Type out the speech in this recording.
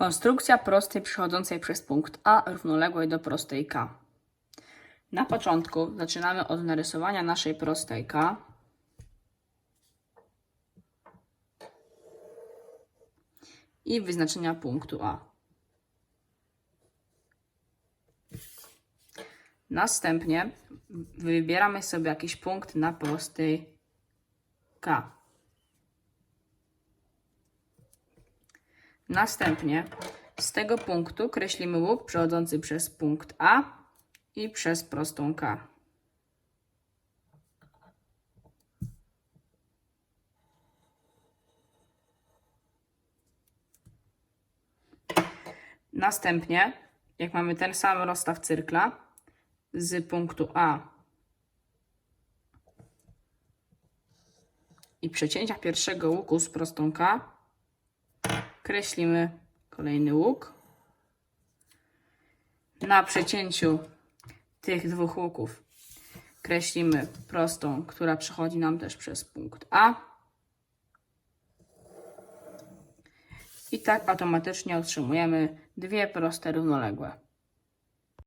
Konstrukcja prostej przechodzącej przez punkt A równoległej do prostej K. Na początku zaczynamy od narysowania naszej prostej K. I wyznaczenia punktu A. Następnie wybieramy sobie jakiś punkt na prostej K. Następnie z tego punktu kreślimy łuk przechodzący przez punkt A i przez prostą K. Następnie, jak mamy ten sam rozstaw cyrkla, z punktu A i przecięcia pierwszego łuku z prostą K, kreślimy kolejny łuk. Na przecięciu tych dwóch łuków kreślimy prostą, która przechodzi nam też przez punkt A. I tak automatycznie otrzymujemy dwie proste równoległe.